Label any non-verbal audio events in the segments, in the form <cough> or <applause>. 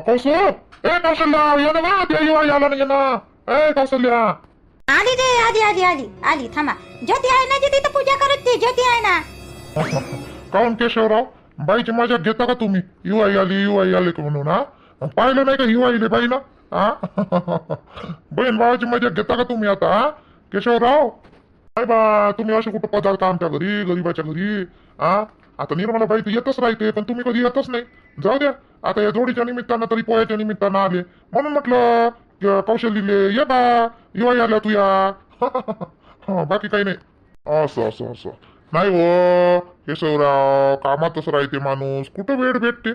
कौशल ए कौशल्या ये ना बा त्या युवा याला नाही ना ए कौशल्या आली जे आली आली आली आली थांबा ज्योती आहे ना तर पूजा करत ती ज्योती आहे ना काऊन केशवराव बाईची मजा घेता का तुम्ही युवाई आली युवाई आली का म्हणून हा पाहिलं नाही का युवाईले बाई ना हा बहीण भावाची मजा घेता का तुम्ही आता हा केशवराव काय बा तुम्ही असे कुठं पदार्थ आमच्या घरी गरीबाच्या घरी हा आता निर्मला बाई तर येतच राहते पण तुम्ही कधी येतच नाही जाऊ द्या आता या जोडीच्या निमित्तानं तरी पोयाच्या निमित्तानं आले. म्हणून म्हटलं कौशल्यले ये बा युवाई आल्या तू <laughs> हा, बाकी काही नाही. असं असं असं. नाही हो केशवराव कामातच राहते माणूस. कुठं वेळ भेटते?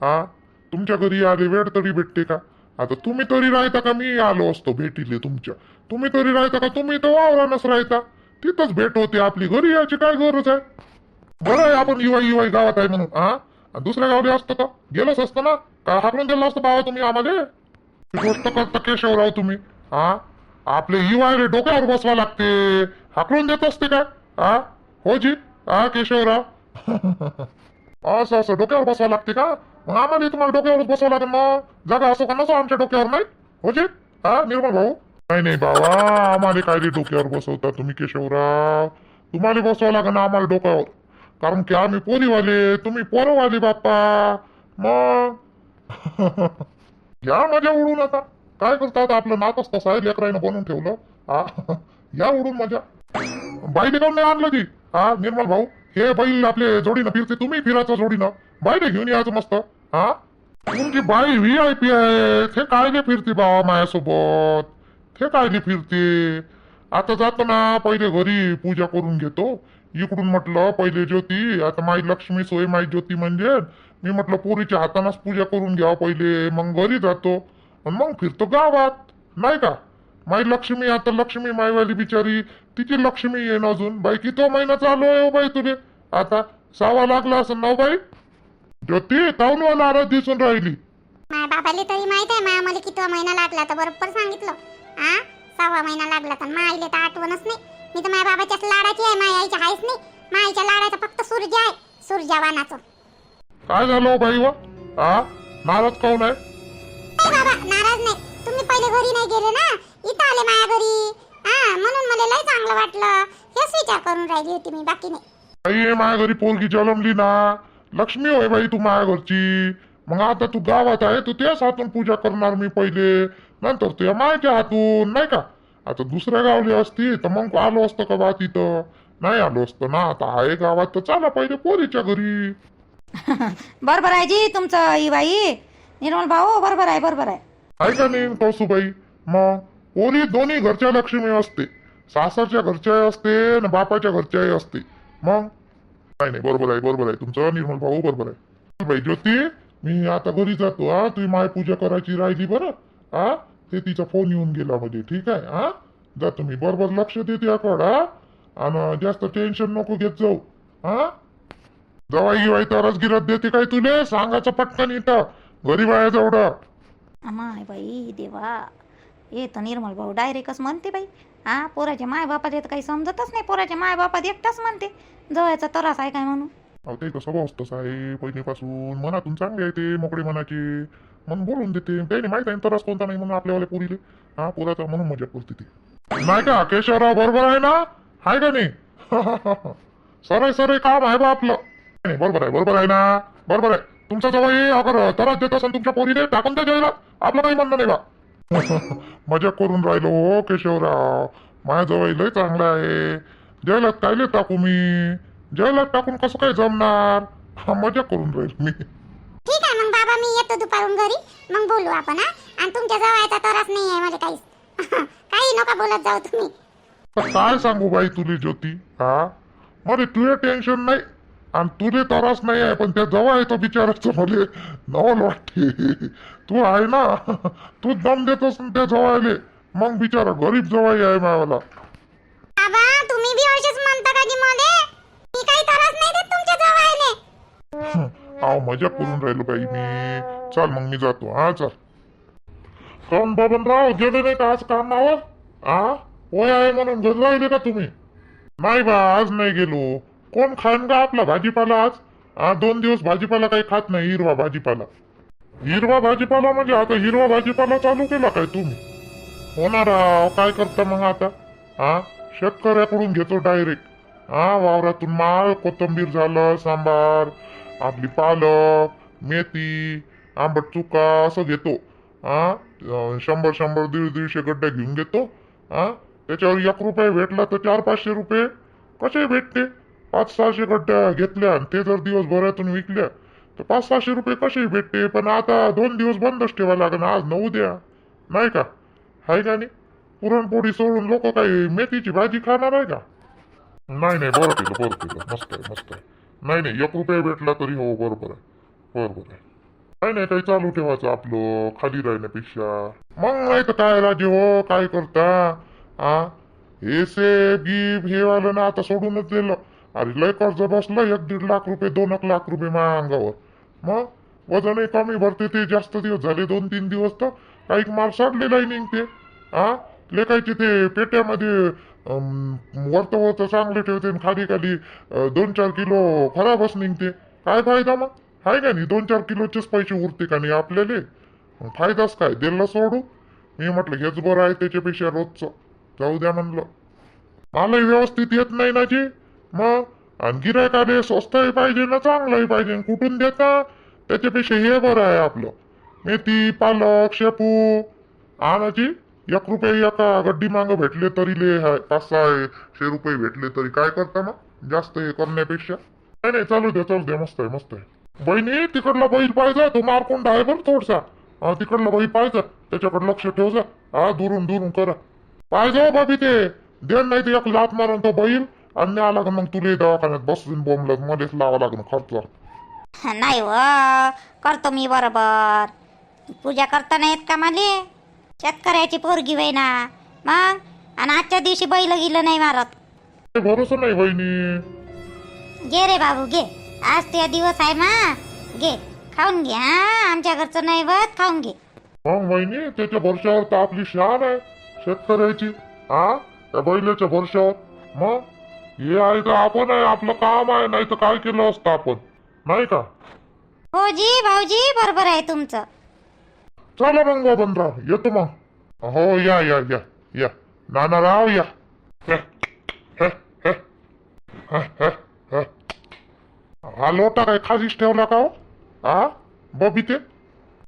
हा तुमच्या घरी आले वेळ तरी भेटते का? आता तुम्ही तरी राहता का? मी आलो असतो भेटीले तुमच्या. तुम्ही तरी राहता का? तुम्ही तर वावरानच राहता. तिथंच भेट होते आपली. घरी यायची काय गरज आहे? बरं आहे आपण युवाई इवाई गावात आहे म्हणून. हा दुसऱ्या गावले असतं का? गेलंच असतं ना? का हाकलून दिलं असतं बाबा तुम्ही आम्हाला? गोष्ट करता केशवराव तुम्ही. हा? आपले युवायले डोक्यावर बसवा लागते. हाकलून देत असते काय? हा? हो जी. हा केशवराव? असं असं डोक्यावर बसवा लागते का? मग आम्हाला तुम्हाला डोक्यावरच बसवा लागेल मग जागा असो का नसो आमच्या डोक्यावर नाही? हो जी. हा निर्मल भाऊ? नाही नाही बाबा. आम्हाला काय डोक्यावर बसवता तुम्ही केशवराव? तुम्हाला बसवा लागेल ना आम्हाला डोक्यावर. कारण की आम्ही पोरीवाले तुम्ही पोरवाले बाप्पा. मग? या मजा उडून आता. काय करतात आपलं नातच तसं आहे लेकराईनं बनवून ठेवलं. हा या उडून मजा बाईले काऊन नाही आणलं की हा निर्मल भाऊ हे बैल आपले जोडीनं फिरते तुम्ही फिरायचं जोडीनं. बाईले घेऊन यायचं मस्त. हा तुमची बाई व्ही आय पी आहे ते कायले फिरते बाबा माझ्यासोबत? ते कायले फिरते? आता जातो ना पहिले घरी पूजा करून घेतो. इकडून म्हटलं पहिले ज्योती आता माई लक्ष्मी सोय माई ज्योती म्हणजे मी म्हटलं पोरीच्या हातानंच पूजा करून घ्या पहिले मग घरी जातो. आणि मग फिरतो गावात नाही का? माई लक्ष्मी आता लक्ष्मी माईवाली बिचारी तिची लक्ष्मी येईन अजून. बाई किती महिना चालू आहे हो बाई तुले? आता सावा लागला असं ना हो बाई? ज्योती काऊन मला दिसून राहिली. माझ्या बाबाले तरी माहीत आहे माया मला किती महिना लागला तर बरोबर सांगितलं. हा सहावा महिना लागला तर माईले तर आठवणच नाही. मी तर माझ्या बाबाच्याच लाडाची आहे माझ्या आईच्या आहेच नाही. माईच्या लाडाचा फक्त सूर्य आहे सूर्यवानाचं काय झालं हो बाई व? हा नाराज काऊन आहे? नाही बाबा नाराज नाही. तुम्ही पहिले घरी नाही गेले ना? इथं आले माझ्या घरी. हा म्हणून मला लय चांगलं वाटलं. हेच विचार करून राहिली होती मी बाकी नाही. बाई माझ्या घरी पोरगी जन्मली ना. लक्ष्मी होय बाई तू माझ्या घरची. मग आता तू गावात आहे तू त्याच हातून पूजा करणार मी पहिले. नंतर तुझ्या मायच्या हातून नाही का? आता दुसऱ्या गावली असती तर मग आलो असतं का बा तिथं? नाही आलो असतं ना आता आहे गावात तर चला पहिले पोरीच्या घरी. <laughs> बरोबर आहे जी तुमचं ही बाई निर्मल भाऊ बरोबर आहे बरोबर आहे. आहे का नाही कौसुबाई? मग पोरी दोन्ही घरच्या लक्ष्मी असते. सासरच्या घरच्या असते न बापाच्या घरच्याही असते. मग? नाही नाही बरोबर आहे बरोबर आहे. तुमचं निर्मल भाऊ बरोबर आहे. बाई ज्योती मी आता घरी जातो हा. तुझी माय पूजा करायची राहिली बरं हा? ते तिचा फोन येऊन गेला म्हणजे. ठीक आहे हा? जातो मी बरोबर लक्ष देते याकडं हा? आणि जास्त टेन्शन नको घेत जाऊ हा? जवाई गिवाई तरच गिरत देते काय तुले? सांगायचं पटकन इथं गरीब आहे जेवढं. माय बाई देवा. ये तर निर्मल भाऊ डायरेक्टच म्हणते बाई. हा पोराच्या माय बापाचे तर काही समजतच नाही. पोराच्या माय बापात एकटाच म्हणते. जवळचा तरास आहे काय म्हणून? अहो ते कसं भाऊ आहे पहिलेपासून मनातून चांगले आहे ते मोकळे मनाचे. म्हणून बोलून देते. त्याने माहीत आहे तरच कोणता नाही म्हणून आपल्यावाले पुरीले. हा पोराचा म्हणून मजा करते ते. नाही का केशवराव बरोबर आहे ना? आहे का नाही? <laughs> सरळ सरळ काम आहे बा आपलं. नाही बरोबर आहे बरोबर आहे ना? बरोबर आहे. तुमचा जवळ अगर तरच देत असेल तुमच्या पोरीने टाकून द्या जेवायला आपलं काही म्हणणं नाही बा. <laughs> मजा करून राहिलो हो केशवराव. माझ्याजवळ लय चांगला आहे. जेवलात कायले टाकू मी? जेवलात टाकून कसं काय जमणार? <laughs> हा मजा करून राहील मी. मी येतो दुपारून घरी. मग बोलू आपण हा? आणि तुमच्या जवळचा त्रास नाही आहे मला काहीच. <laughs> काही नका बोलत जाऊ तुम्ही. काय सांगू बाई तुले ज्योती? हा? मरे तुझे टेन्शन नाही आणि तुले त्रास नाही आहे पण त्या जवळ आहे तो बिचाराचं मले नवल वाटते. <laughs> तू आहे ना <laughs> तू दम देतोस ना त्या जवळ मग बिचारा गरीब जवळ आहे मायावाला. बाबा तुम्ही बी असेच म्हणता का की मले? मी काही त्रास नाही देत तुमच्या जवळने अहो मजा करून राहिलो बाई मी. चल मग मी जातो. हा चल. कोण बबनराव गेले नाही का आज कामावर? हा होय आहे म्हणून घरी राहिले का तुम्ही? नाही बा आज नाही गेलो. कोण खाईन का आपला भाजीपाला आज? हा दोन दिवस भाजीपाला काही खात नाही हिरवा भाजीपाला. हिरवा भाजीपाला म्हणजे आता हिरवा भाजीपाला चालू केला काय तुम्ही? होणार काय करता मग आता? हा शेतकऱ्याकडून घेतो डायरेक्ट हा वावरातून माळ कोथंबीर झालं सांबार आपली पालक मेथी आंबट चुका असं घेतो. हा शंभर शंभर दीड दीडशे गड्ड्या घेऊन घेतो. हा त्याच्यावर एक रुपये भेटला तर चार पाचशे रुपये. कसे भेटते? पाच सहाशे गड्ड्या घेतल्या आणि ते जर दिवसभरातून विकल्या तर पाच सहाशे रुपये कसे भेटते? पण आता दोन दिवस बंदच ठेवायला लागेल आज न उद्या. नाही का? आहे का नाही? पुरणपोळी सोडून लोक काही मेथीची भाजी खाणार आहे का? नाही नाही बरं केलं बरं केलं मस्त आहे मस्त आहे. नाही नाही एक रुपया भेटला तरी हो बरोबर आहे. बरोबर आहे. नाही नाही काही चालू ठेवायचं आपलं खाली राहण्यापेक्षा. मग नाही तर काय राजे हो काय करता? आ? हे सेब गिब हे वालं ना आता सोडूनच दिलं. अरे लय कर्ज बसलं एक दीड लाख रुपये दोन एक लाख रुपये माझ्या अंगावर मग वजनही कमी भरते ते जास्त दिवस झाले दोन तीन दिवस तर काही माल साडलेलाही निघते हा लेखायचे ते पेट्यामध्ये वरतं वरतं चांगले ठेवते आणि खाली खाली दोन चार किलो खराबच निघते. काय फायदा मग? आहे का नाही? दोन चार किलोचेच पैसे उरते का नाही आपल्याला? फायदाच काय? दिलं सोडू? मी म्हटलं हेच बरं आहे त्याच्यापेक्षा रोजचं. जाऊ द्या म्हणलं. मलाही व्यवस्थित येत नाही ना जी? मग? आणि गिरायकाले स्वस्तही पाहिजे ना चांगलंही पाहिजे. कुठून देता? त्याच्यापेक्षा हे बरं आहे आपलं. मेथी पालक शेपू. आणाची एक रुपये एका गड्डी माग भेटले तरी ले आहे पाच सहाशे रुपये भेटले तरी. काय करता मग? जास्त हे करण्यापेक्षा? नाही नाही चालू द्या चालू द्या मस्त आहे मस्त आहे. बहिणी तिकडला बैल पाहिजे तो मारकोंड आहे बरं थोडसा. तिकडला बैल पाहिजे त्याच्याकडे लक्ष ठेव जा हा दुरून दुरून करा. पाहिजे हो बाबी ते. देण नाही ते एक लात मारून तो बैल आणि आला का मग तुला दवाखान्यात बसून बोंबलत मध्येच लावा लागणं खर्च. नाही व करतो मी बरोबर. पूजा करता येत का माले? शेतकऱ्याची पोरगी वय ना मग? आणि आजच्या दिवशी बैल गेलं नाही मारत. भरोसा नाही बहिणी. घे रे बाबू घे. आज ते दिवस आहे मा. घे. खाऊन घे हा. आमच्या घरचं नाही बस खाऊन घे. मग बहिणी त्याच्या भरशावर तर आपली शान आहे. शेतकऱ्याची हा? त्या बैलाच्या भरशावर मग? हे आहे तर आपण आहे आपलं काम आहे नाही तर काय केलं असतं आपण? नाही का? हो जी भाऊजी बरोबर आहे तुमचं. चला मग बाबनराव येतो मग हो या या या या। नानाराव या। हा लोटा काय खालीच ठेवला का हो? हा बबिते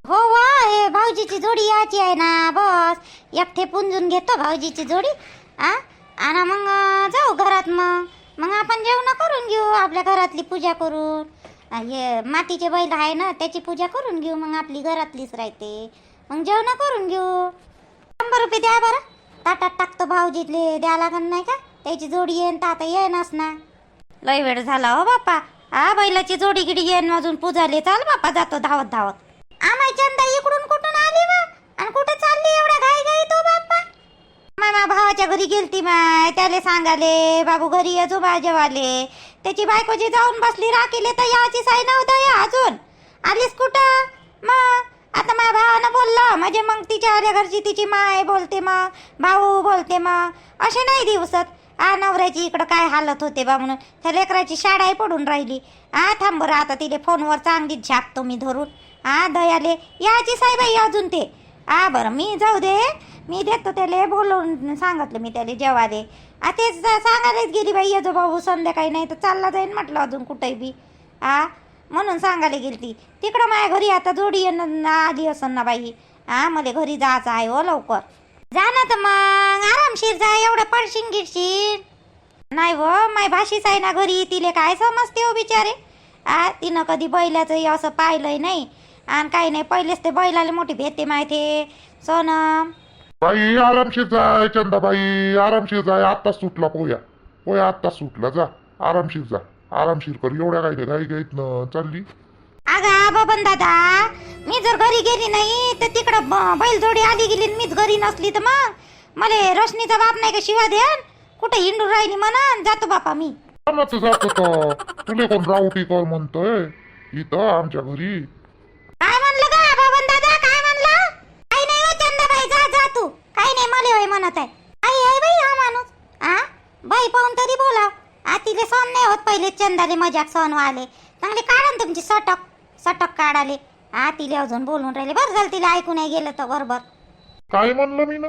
हो वा हे भाऊजीची जोडी याची आहे ना बस. एकटे पुंजून घेतो भाऊजीची जोडी. आ? आणि मग जाऊ घरात मग. मग आपण जेवण करून घेऊ आपल्या घरातली पूजा करून. हे मातीचे बैल आहे ना त्याची पूजा करून घेऊ मग आपली घरातलीच राहते. मग जेवण करून घेऊ. शंभर रुपये द्या बरं. ताटात टाकतो भाऊजीतले द्या लागन नाही का? त्याची जोडी येईन ताता आता येईनच ना. लय वेळ झाला हो बापा. हा बैलाची जोडी गिडी येईन अजून पूजाले. चाल बापा जातो धावत धावत. आम्ही चंदा इकडून कुठून आली वा आणि कुठे चालली एवढा घाई घाई तो बाप्पा? माय मा भावाच्या घरी गेलती माय. त्याले सांगाले बाबू घरी येजो जो जेवाले त्याची बायको जी जाऊन बसली राखीले तर याची साई नव्हता या अजून. आलीस कुठं? मग आता माझ्या भावानं बोललं म्हणजे मग तिच्या आल्या घरची तिची माय बोलते मग भाऊ बोलते मग असे नाही दिवसात. आ नवऱ्याची इकडं काय हालत होते बा म्हणून. त्या लेकराची शाळाही पडून राहिली. आ थांब बरं आता तिले फोनवर चांगलीच झापतो मी धरून. आ दयाले याची साईबाई अजून ते. आ बरं मी जाऊ दे. मी देतो त्याला बोलवून सांगितलं मी त्याला जेवाले आ तेच जा- सांगायलाच गेली बाई येजो भाऊ संध्याकाळी नाही तर चालला जाईन म्हटलं अजून कुठेही बी. आ म्हणून सांगायला गेली ती तिकडं माझ्या घरी आता जोडी येणं आली असन ना बाई. आ मला घरी जायचं आहे हो लवकर. जा ना तर मग आरामशीर जा एवढं पडशीन गिरशीन नाही व माय भाषीच आहे ना घरी तिले काय समजते हो बिचारे? आ तिनं कधी बैलाचंही असं पाहिलंय नाही. आणि काही नाही पहिलेच ते बैलाला मोठी भेटते माहिती. सोनम बाई आरामशीर जाय चंदाबाई आरामशीर जाय आत्ताच सुटला पोया. पोया आत्ताच सुटला जा. आरामशीर जा. आरामशीर कर एवढ्या काय घाई घाईत न चालली. अगं बबन दादा मी जर घरी गेली नाही तर तिकडं ब- बैलजोडी आली गेली आणि मीच घरी नसली तर मग? मला रोशनीचा बाप नाही का शिवा देन? कुठे हिंडू राहिली म्हणा जातो बापा मी. कोणाच जात होतं? तुले कोण रावटी कर म्हणतोय? इथं आमच्या घरी काय म्हणलं का बबन दादा काय म्हणलं काही नाही हो चंदाबाई जा जा तू काही नाही मला होय म्हणत आहे. आई आहे बाई हा माणूस. आ? बाई पाहून तरी बोला आ तिले सण नाही होत पहिले. चंदाले मजाक सण आले चांगले काढा ना तुमची सटक. सटक काढाले. हा तिला अजून बोलून राहिले. बरं झालं तिला ऐकू नाही गेलं तर बरोबर. काय म्हणलं मी ना?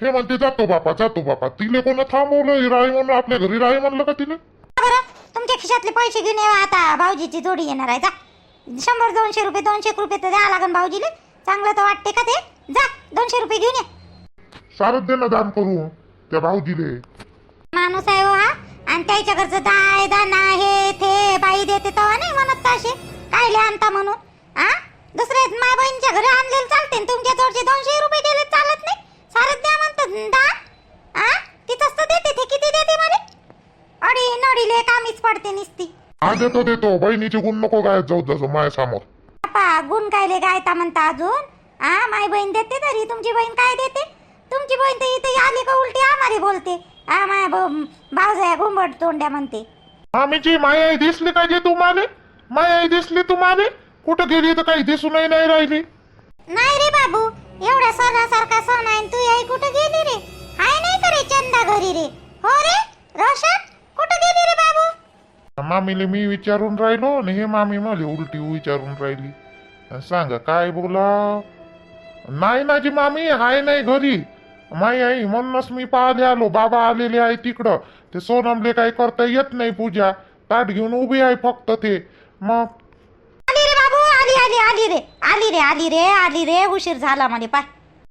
हे म्हणते जातो बापा जातो बापा. तिले कोण थांबवलं? राही म्हणून आपल्या घरी राही म्हणलं का तिले? बरं? तुमच्या खिशातले पैसे घेऊन येवा. आता भाऊजीची जोडी येणार आहे. जा. शंभर दोनशे रुपये दोनशे रुपये तर द्या लागन भाऊजीले. चांगलं तर वाटते का ते? जा दोनशे रुपये घेऊन ये. ना दान करू त्या भाऊजीले माणूस आहे हो हा. आणि त्याच्या घरचं दाय दाना हे ते बाई देते तेव्हा नाही म्हणत तसे काय आणता म्हणून? हा दुसरे माय बहिणीच्या घरी आणलेलं चालते तुमच्या जवळचे दोनशे रुपये गेले चालत नाही. सारच द्या म्हणतात दान हा तिथंच तर देते ते किती देते मला अडी नडीले कामीच पडते निसती. हा देतो देतो बहिणीचे गुण नको गायत जाऊ जसं माया समोर. बापा गुण कायले गायता म्हणता अजून? हा माय बहीण देते तरी तुमची बहीण काय देते? तुमची बहीण तर इथे आली का उलटी आम्हाला बोलते. हा माया भाऊजाया घुंबट तोंड्या म्हणते. आम्हीची माया दिसली काय जे तुम्हाला? माया दिसली तुम्हाला? कुठं गेली तर काही दिसूनही नाही राहिली. नाही रे बाबू एवढा सणासारखा सण आहे तू आई कुठं गेली रे? हाय नाही का रे चंदा घरी रे? हो रे रोशन कुठं गेली रे बाबू? मामीले मी विचारून राहिलो आणि हे मामी मला उलटी विचारून राहिली. सांगा काय बोला? नाही ना जी मामी हाय नाही घरी. माई आई म्हणूनच मी पाहिले आलो. बाबा आलेले आहे तिकडं. ते सोनमले काही करता येत नाही पूजा. ताट घेऊन उभी आहे फक्त ते. मग आली रे बाबू आली आली आली रे. आली रे आली रे आली रे. उशीर झाला म्हणे पाय.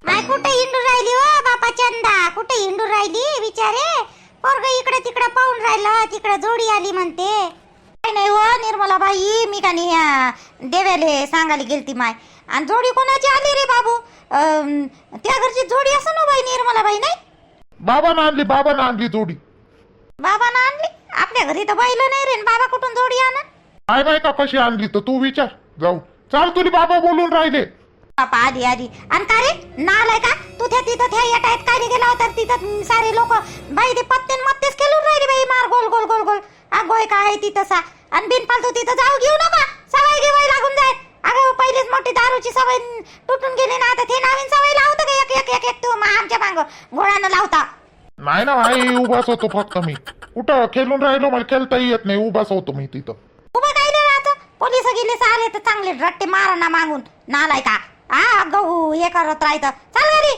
माय कुठे हिंडून राहिली हो बापा चंदा? कुठे हिंडून राहिली विचारे पोरग इकडे तिकडे पाहून राहिलं तिकडे जोडी आली म्हणते. काय नाही हो निर्मला बाई मी का नाही देव्याले सांगायला गेलती माय. आणि जोडी कोणाची आली रे बाबू? अं, त्या घरची जोडी असं ना बाई निर्मला बाई नाही? बाबानं आणली बाबानं आणली जोडी. बाबा ना आणली? आपल्या घरी तर बैल नाही रे आणि बाबा कुठून जोडी आणन? काय माहीत का कशी आणली तर तू विचार. जाऊ. चाल तुला बाबा बोलून राहिले. बापा आली आली आणि का रे? नालाय का? तू त्या तिथं त्या येटायत काय गेला होता तिथं सारे लोक बाई ते पत्ते मत्तेच खेळून राहिले बाई मार गोल गोल गोल गोल. अगोय काय तिथं सा आणि बिनपालतू तिथं जाऊ घेऊ नका. सवय घेवाय लागून जाय. पहिलेच मोठी दारूची सवय तुटून गेली ना आता ते नवीन सवय लावतं का एक एक एक एक तू? आमच्या मांग घोडानं लावता. नाही ना भाई उभाच होतो फक्त मी. कुठं? खेळून राहिलो मला खेळताही येत नाही उभाच होतो मी तिथं. उभं काय नाही राहतं. पोलीस गेले आले तर चांगले रट्टे मारा ना मागून. नालाय का? हा गहू हे करत राहतं चाल घरी.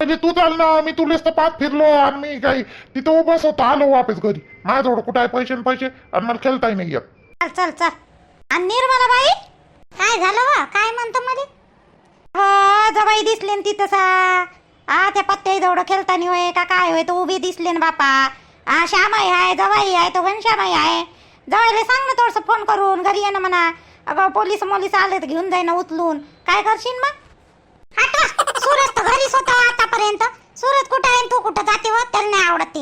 म्हणजे तू चाल ना मी तुलेच तर पाच फिरलो आणि मी काही तिथं उभाच होतो आलो वापस घरी. माझ्याजवळ कुठं आहे पैसे न पैसे? आणि मला खेळताही नाही येत चल चल चल. आणि निर्मला बाई? काय झालं वा? काय म्हणतो मध्ये हो जबाई दिसले न तिथं सा आ त्या पत्त्या जवळ खेळतानी होय का काय होय तो उभी दिसले ना बापा. आ श्यामाई आहे जवाई आहे तो घनश्यामाई आहे जवाईला सांग ना थोडस फोन करून घरी ये ना म्हणा. अगं पोलीस मोलीस आले तर घेऊन जाईन उचलून. काय करशील मग? हटवा सूरज तर घरीच होता आतापर्यंत. सूरज कुठं आहे तू कुठं जाते हो? त्याला नाही आवडत. ती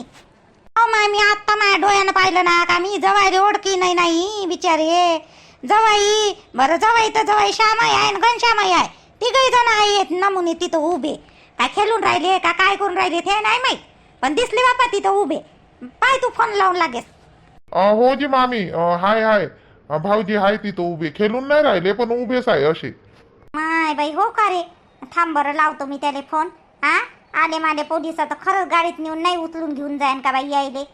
हो आत्ता माझ्या डोळ्यानं पाहिलं ना का मी जवाई ओळखी नाही नाही बिचारे. जवाई बरं जवाई तर जवाई श्यामाई आहे आणि घनश्यामाई आहे. तिघही जण आहेत नमुने तिथं उभे. काय खेळून राहिले का काय करून राहिले ते नाही माहीत. पण दिसले बापा तिथं उभे. पाय तू फोन लावून लागेल अं, हो जी मामी अं, हाय हाय. अं, भाऊजी हाय तिथं उभे. खेळून नाही राहिले पण उभेच आहे असे. माय बाई हो का रे? थांब बरं लावतो मी त्याला फोन हा? आले माले पोलीस आता खरंच गाडीत नेऊन नाही उचलून घेऊन जाईन का बाई यायले?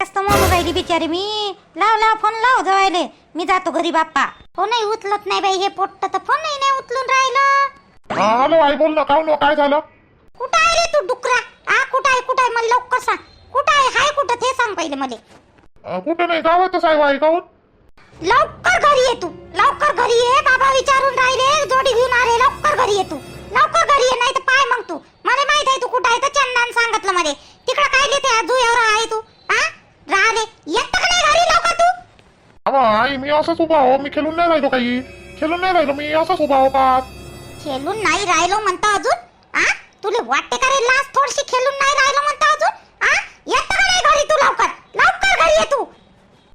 जास्त म्हणून राहिली बिचारी मी. लाव लाव फोन लाव जवायले मी जातो घरी बाप्पा. फोनही उचलत नाही बाई हे पोट्ट तर फोनही नाही उचलून राहिलं. हॅलो आई बोल ना हो, काय झालं? कुठं आहे रे तू डुकरा? हा कुठं आहे कुठं आहे? मला लवकर सांग. कुठं आहे हाय कुठं? ते सांग पहिले मला. अं, कुठं नाही गावातच आहे आई काहून लवकर घरी ये तू. लवकर घरी ये बाबा विचारून राहिले जोडी घेऊन आले लवकर घरी ये तू लवकर घरी ये नाही तर पाय मग तू मला माहीत आहे तू कुठं आहे तर चंदन सांगितलं मध्ये तिकडं काय लिहिते आजू एवढा आहे तू हा राहिले येत का नाही घरी लवकर तू अहो आई मी असंच उभा हो मी खेळून नाही राहिलो काही खेळून नाही राहिलो मी असंच उभा हो का खेळून नाही राहिलो म्हणता अजून हा तुला वाटते का रे लास्ट थोडीशी खेळून नाही राहिलो म्हणता अजून हा येत का नाही घरी तू लवकर लवकर घरी ये तू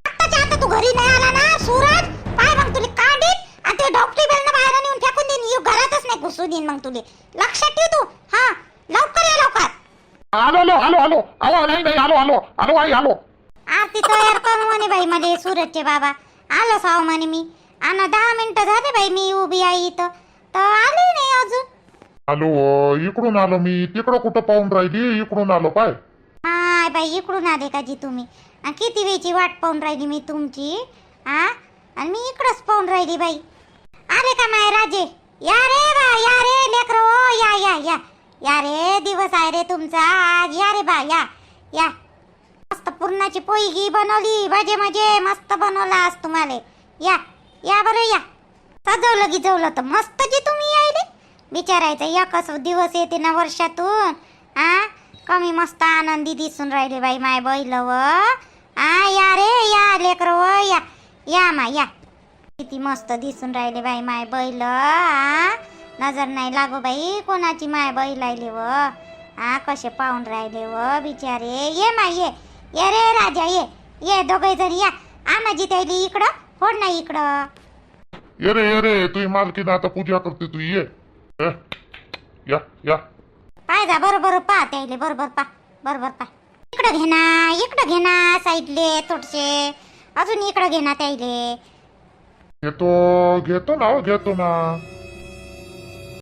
आत्ताच्या आता तू घरी नाही आला ना सूरज पाय मग तुला काढीन आणि ते डॉक्टरी बेलनं बाहेर नेऊन फेकून देईन येऊ घरातच नाही घुसू देईन मग तुले लक्षात ठेव तू हा लवकर ये लवकर आलो आलो आलो आलो अहो नाही नाही आलो आलो आलो आई आलो आरती तयार कर म्हणे बाई मला सूरजचे बाबा. आलो साव म्हणे मी. आणि दहा मिनिटं झाले बाई मी उभी आहे इथं. तर आले नाही अजून. आलो अं, इकडून आलो मी. तिकडं कुठं पाहून राहिली? इकडून आलो पाय. हाय बाई इकडून आले का जी तुम्ही? किती वेळची वाट पाहून राहिली मी तुमची? हा आणि मी इकडंच पाहून राहिली बाई. आले का माय राजे? या रे बा या रे लेकर या या या. या रे दिवस आहे रे तुमचा. आज या रे बा या. या. मस्त पूर्णाची पोळी बनवली भाजे मजे मस्त बनवला आज तुम्हाला. या या बरं या. सजवलं गिजवलं तर मस्त जी तुम्ही यायले. बिचारायचं एकच दिवस येते ना वर्षातून. आ? कमी मस्त आनंदी दिसून राहिले बाई माय बैल व आ या रे या लेकर व या. या मा या. किती मस्त दिसून राहिले बाई माय बैल. आ? नजर नाही लागो बाई कोणाची माय बैल आली व. आ कसे पाहून राहिले व बिचारे. ये माय ये. ये रे राजा ये. ये दोघे जण या. आमाजी त्याली इकडं. फोड नाही इकडं. ये रे ये रे. तुझी मालकीन आता पूजा करते तू ये. ए, या या. पाय जा बरोबर पा त्याले बरोबर पा बरोबर पा. इकडं घे ना इकडं घे ना साईडले थोडसे अजून इकडं घे ना त्याले घेतो घेतो ना हो, घेतो ना.